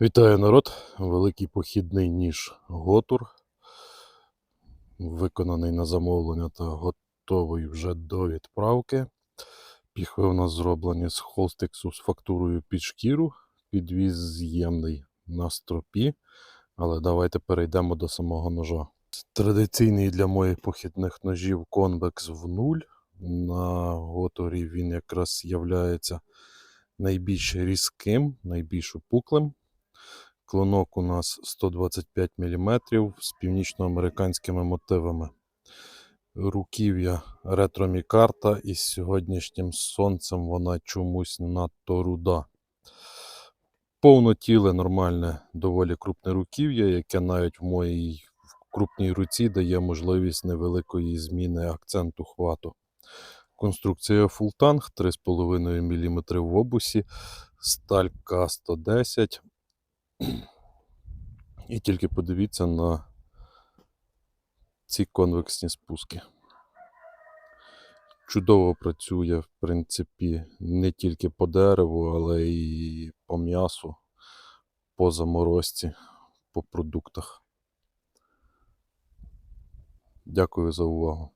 Вітаю народ! Великий похідний ніж Готур. Виконаний на замовлення та готовий вже до відправки. Піхви у нас зроблені з холстексу з фактурою під шкіру. Підвіз з'ємний на стропі. Але давайте перейдемо до самого ножа. Традиційний для моїх похідних ножів конвекс в нуль. На готорі він якраз являється найбільш різким, найбільш опуклим. Клинок у нас 125 мм з північноамериканськими мотивами. Руків'я ретромікарта і сьогоднішнім сонцем вона чомусь надто руда. Повнотіле нормальне, доволі крупне руків'я, яке навіть в моїй крупній руці дає можливість невеликої зміни акценту хвату. Конструкція фултанг 3,5 мм в обусі, сталь К110. І тільки подивіться на ці конвексні спуски. Чудово працює, в принципі, не тільки по дереву, але і по м'ясу, по заморозці, по продуктах. Дякую за увагу.